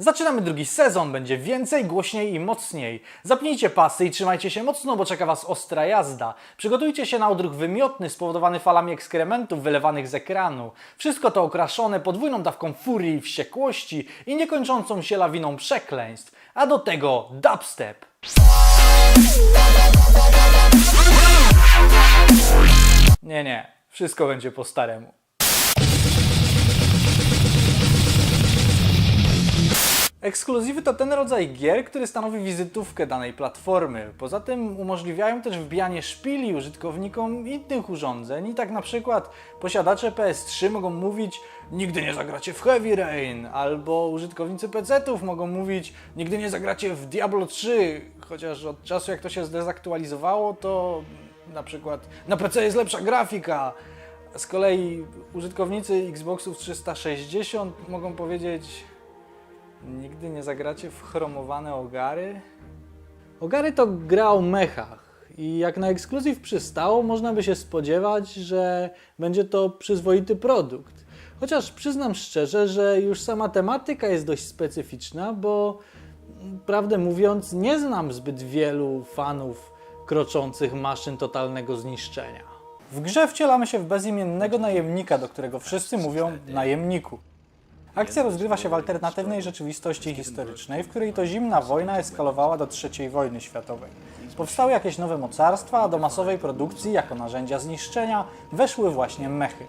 Zaczynamy drugi sezon, będzie więcej, głośniej i mocniej. Zapnijcie pasy i trzymajcie się mocno, bo czeka Was ostra jazda. Przygotujcie się na odruch wymiotny spowodowany falami ekskrementów wylewanych z ekranu. Wszystko to okraszone podwójną dawką furii wściekłości i niekończącą się lawiną przekleństw. A do tego dubstep. Nie, nie, wszystko będzie po staremu. Ekskluzywy to ten rodzaj gier, który stanowi wizytówkę danej platformy. Poza tym umożliwiają też wbijanie szpili użytkownikom innych urządzeń i tak na przykład posiadacze PS3 mogą mówić nigdy nie zagracie w Heavy Rain, albo użytkownicy PC-ów mogą mówić nigdy nie zagracie w Diablo 3, chociaż od czasu jak to się zdezaktualizowało, to na przykład na PC jest lepsza grafika. Z kolei użytkownicy Xboxów 360 mogą powiedzieć Nigdy nie zagracie w chromowane ogary? Ogary to gra o mechach i jak na ekskluzyw przystało, można by się spodziewać, że będzie to przyzwoity produkt. Chociaż przyznam szczerze, że już sama tematyka jest dość specyficzna, bo mm, prawdę mówiąc, nie znam zbyt wielu fanów kroczących maszyn totalnego zniszczenia. W grze wcielamy się w bezimiennego najemnika, do którego wszyscy mówią najemniku. Akcja rozgrywa się w alternatywnej rzeczywistości historycznej, w której to zimna wojna eskalowała do III wojny światowej. Powstały jakieś nowe mocarstwa, a do masowej produkcji jako narzędzia zniszczenia weszły właśnie mechy.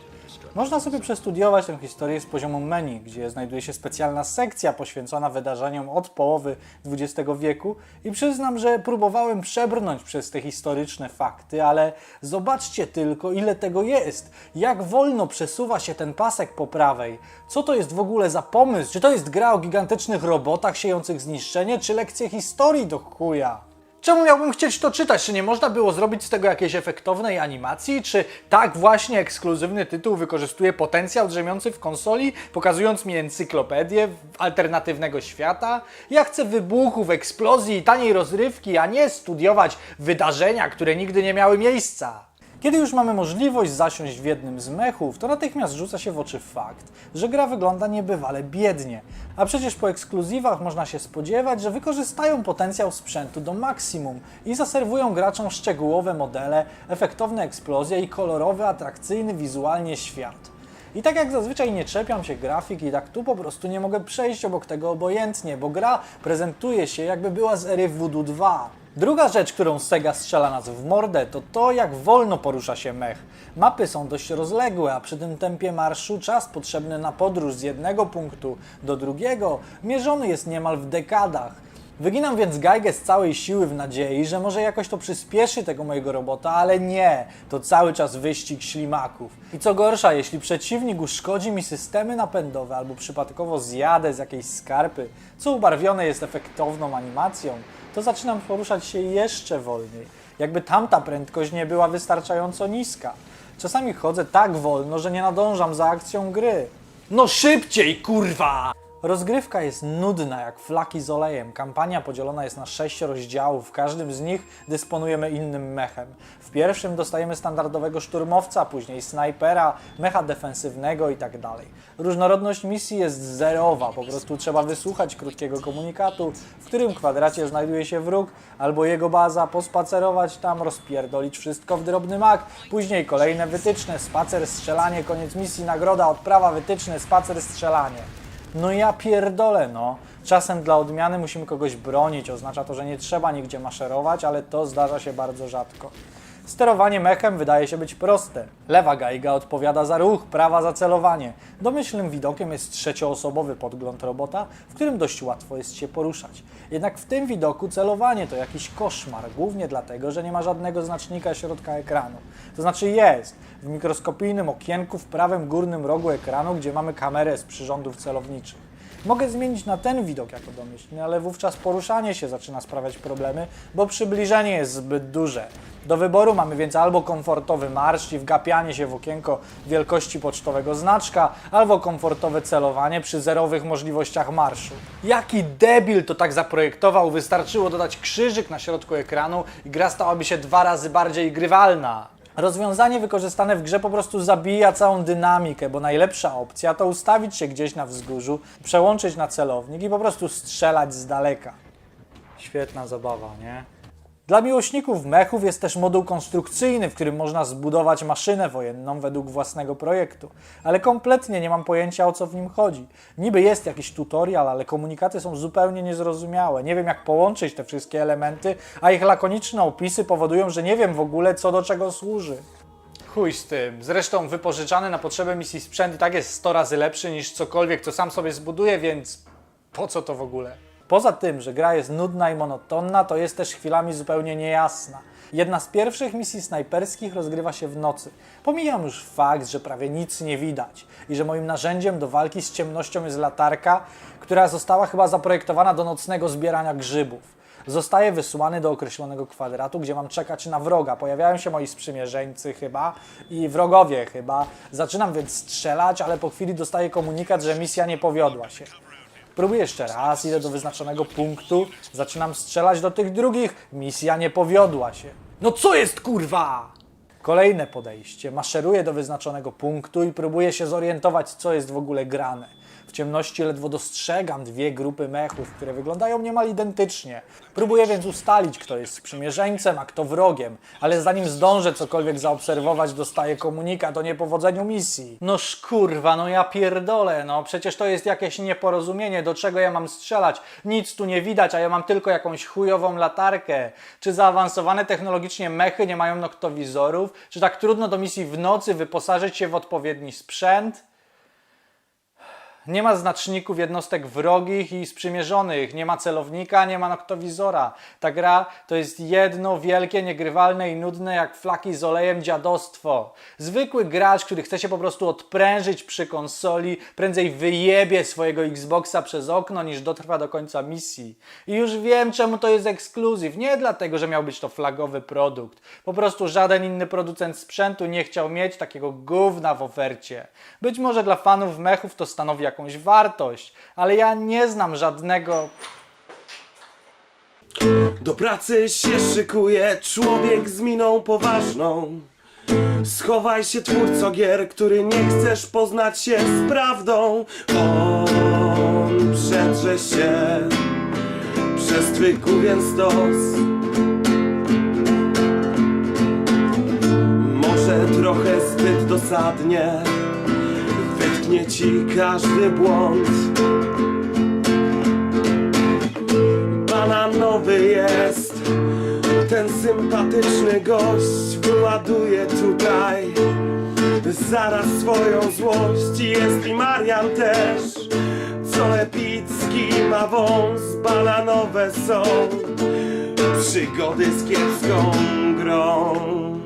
Można sobie przestudiować tę historię z poziomu menu, gdzie znajduje się specjalna sekcja poświęcona wydarzeniom od połowy XX wieku i przyznam, że próbowałem przebrnąć przez te historyczne fakty, ale zobaczcie tylko ile tego jest, jak wolno przesuwa się ten pasek po prawej, co to jest w ogóle za pomysł, czy to jest gra o gigantycznych robotach siejących zniszczenie, czy lekcje historii do chuja. Czemu miałbym chcieć to czytać? Czy nie można było zrobić z tego jakiejś efektownej animacji? Czy tak właśnie ekskluzywny tytuł wykorzystuje potencjał drzemiący w konsoli, pokazując mi encyklopedię alternatywnego świata? Ja chcę wybuchów, eksplozji i taniej rozrywki, a nie studiować wydarzenia, które nigdy nie miały miejsca. Kiedy już mamy możliwość zasiąść w jednym z mechów, to natychmiast rzuca się w oczy fakt, że gra wygląda niebywale biednie. A przecież po ekskluzywach można się spodziewać, że wykorzystają potencjał sprzętu do maksimum i zaserwują graczom szczegółowe modele, efektowne eksplozje i kolorowy, atrakcyjny wizualnie świat. I tak jak zazwyczaj nie czepiam się grafiki, tak tu po prostu nie mogę przejść obok tego obojętnie, bo gra prezentuje się jakby była z ery Voodoo 2. Druga rzecz, którą Sega strzela nas w mordę, to to, jak wolno porusza się mech. Mapy są dość rozległe, a przy tym tempie marszu czas potrzebny na podróż z jednego punktu do drugiego mierzony jest niemal w dekadach. Wyginam więc gajgę z całej siły w nadziei, że może jakoś to przyspieszy tego mojego robota, ale nie, to cały czas wyścig ślimaków. I co gorsza, jeśli przeciwnik uszkodzi mi systemy napędowe albo przypadkowo zjadę z jakiejś skarpy, co ubarwione jest efektowną animacją, to zaczynam poruszać się jeszcze wolniej, jakby tamta prędkość nie była wystarczająco niska. Czasami chodzę tak wolno, że nie nadążam za akcją gry. No szybciej, kurwa! Rozgrywka jest nudna jak flaki z olejem. Kampania podzielona jest na sześć rozdziałów. W każdym z nich dysponujemy innym mechem. W pierwszym dostajemy standardowego szturmowca, później snajpera, mecha defensywnego itd. Różnorodność misji jest zerowa. Po prostu trzeba wysłuchać krótkiego komunikatu, w którym kwadracie znajduje się wróg albo jego baza, pospacerować tam, rozpierdolić wszystko w drobny mak. Później kolejne wytyczne, spacer, strzelanie, koniec misji, nagroda, odprawa, wytyczne, spacer, strzelanie. No ja pierdolę, no. Czasem dla odmiany musimy kogoś bronić. Oznacza to, że nie trzeba nigdzie maszerować, ale to zdarza się bardzo rzadko. Sterowanie mechem wydaje się być proste. Lewa gajga odpowiada za ruch, prawa za celowanie. Domyślnym widokiem jest trzecioosobowy podgląd robota, w którym dość łatwo jest się poruszać. Jednak w tym widoku celowanie to jakiś koszmar, głównie dlatego, że nie ma żadnego znacznika środka ekranu. To znaczy jest w mikroskopijnym okienku w prawym górnym rogu ekranu, gdzie mamy kamerę z przyrządów celowniczych. Mogę zmienić na ten widok jako domyślny, ale wówczas poruszanie się zaczyna sprawiać problemy, bo przybliżenie jest zbyt duże. Do wyboru mamy więc albo komfortowy marsz i wgapianie się w okienko wielkości pocztowego znaczka, albo komfortowe celowanie przy zerowych możliwościach marszu. Jaki debil to tak zaprojektował, wystarczyło dodać krzyżyk na środku ekranu i gra stałaby się dwa razy bardziej grywalna. Rozwiązanie wykorzystane w grze po prostu zabija całą dynamikę, bo najlepsza opcja to ustawić się gdzieś na wzgórzu, przełączyć na celownik i po prostu strzelać z daleka. Świetna zabawa, nie? Dla miłośników mechów jest też moduł konstrukcyjny, w którym można zbudować maszynę wojenną według własnego projektu, ale kompletnie nie mam pojęcia o co w nim chodzi. Niby jest jakiś tutorial, ale komunikaty są zupełnie niezrozumiałe. Nie wiem jak połączyć te wszystkie elementy, a ich lakoniczne opisy powodują, że nie wiem w ogóle co do czego służy. Chuj z tym. Zresztą wypożyczany na potrzeby misji sprzęt i tak jest 100 razy lepszy niż cokolwiek, co sam sobie zbuduję, więc po co to w ogóle? Poza tym, że gra jest nudna i monotonna, to jest też chwilami zupełnie niejasna. Jedna z pierwszych misji snajperskich rozgrywa się w nocy. Pomijam już fakt, że prawie nic nie widać i że moim narzędziem do walki z ciemnością jest latarka, która została chyba zaprojektowana do nocnego zbierania grzybów. Zostaję wysłany do określonego kwadratu, gdzie mam czekać na wroga. Pojawiają się moi sprzymierzeńcy chyba i wrogowie chyba. Zaczynam więc strzelać, ale po chwili dostaję komunikat, że misja nie powiodła się. Próbuję jeszcze raz, idę do wyznaczonego punktu, zaczynam strzelać do tych drugich, misja nie powiodła się. No co jest kurwa? Kolejne podejście. Maszeruję do wyznaczonego punktu i próbuję się zorientować, co jest w ogóle grane. W ciemności ledwo dostrzegam dwie grupy mechów, które wyglądają niemal identycznie. Próbuję więc ustalić, kto jest sprzymierzeńcem, a kto wrogiem, ale zanim zdążę cokolwiek zaobserwować, dostaję komunikat o niepowodzeniu misji. No szkurwa, no ja pierdolę, no przecież to jest jakieś nieporozumienie, do czego ja mam strzelać? Nic tu nie widać, a ja mam tylko jakąś chujową latarkę. Czy zaawansowane technologicznie mechy nie mają noktowizorów? Czy tak trudno do misji w nocy wyposażyć się w odpowiedni sprzęt? Nie ma znaczników jednostek wrogich i sprzymierzonych, nie ma celownika, nie ma noktowizora. Ta gra to jest jedno wielkie, niegrywalne i nudne jak flaki z olejem dziadostwo. Zwykły gracz, który chce się po prostu odprężyć przy konsoli, prędzej wyjebie swojego Xboxa przez okno niż dotrwa do końca misji. I już wiem czemu to jest ekskluzyw. Nie dlatego, że miał być to flagowy produkt. Po prostu żaden inny producent sprzętu nie chciał mieć takiego gówna w ofercie. Być może dla fanów mechów to stanowi jakąś wartość, ale ja nie znam żadnego Do pracy się szykuje człowiek z miną poważną. Schowaj się twórco gier, który nie chcesz poznać się z prawdą. On przedrze się przez twój główien stos. Może trochę zbyt dosadnie wytknie ci każdy błąd. bananowy jest. Ten sympatyczny gość wyładuje tutaj. Zaraz swoją złość. Jest i Marian też. Co epicki ma wąs. Bananowe są. Przygody z kiepską grą